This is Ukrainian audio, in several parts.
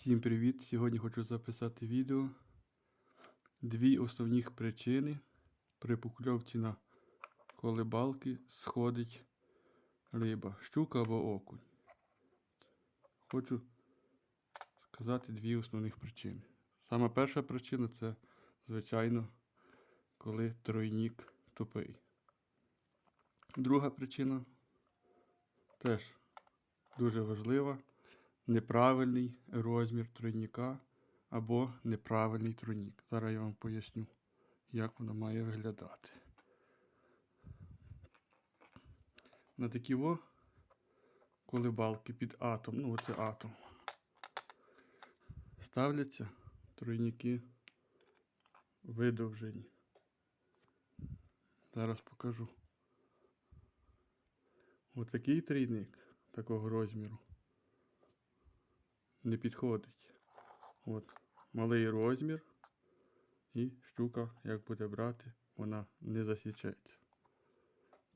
Всім привіт! Сьогодні хочу записати відео. Дві основних причини при покльовці на колибалки сходить риба, щука або окунь. Хочу сказати дві основних причини. Саме перша причина це, звичайно, коли тройнік тупий. Друга причина теж дуже важлива неправильний розмір тройніка або неправильний тройнік. Зараз я вам поясню, як воно має виглядати. На такі во колибалки під атом, ну оце атом, ставляться тройніки видовжені. Зараз покажу. Отакий трійник такого розміру не підходить. От, малий розмір. І щука, як буде брати, вона не засічеться.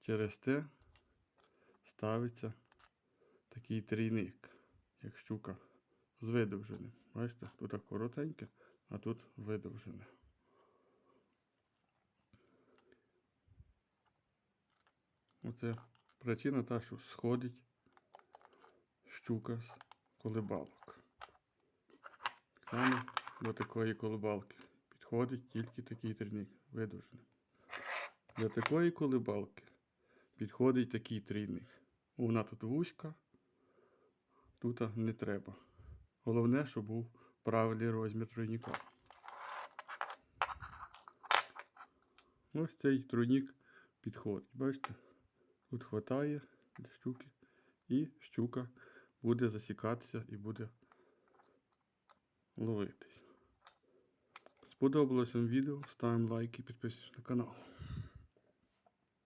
Через те ставиться такий трійник, як щука з видовженим. Бачите, тут коротеньке, а тут видовжене. Оце причина та, що сходить щука з Саме до такої колибалки підходить тільки такий трійник видовжений. Для такої колибалки підходить такий трійник. Вона тут вузька, тут не треба. Головне, щоб був правильний розмір тройника. Ось цей тройник підходить. Бачите? Тут хватає для щуки, і щука буде засікатися і буде ловитись. Сподобалось вам відео, ставимо лайк і підписуйтесь на канал.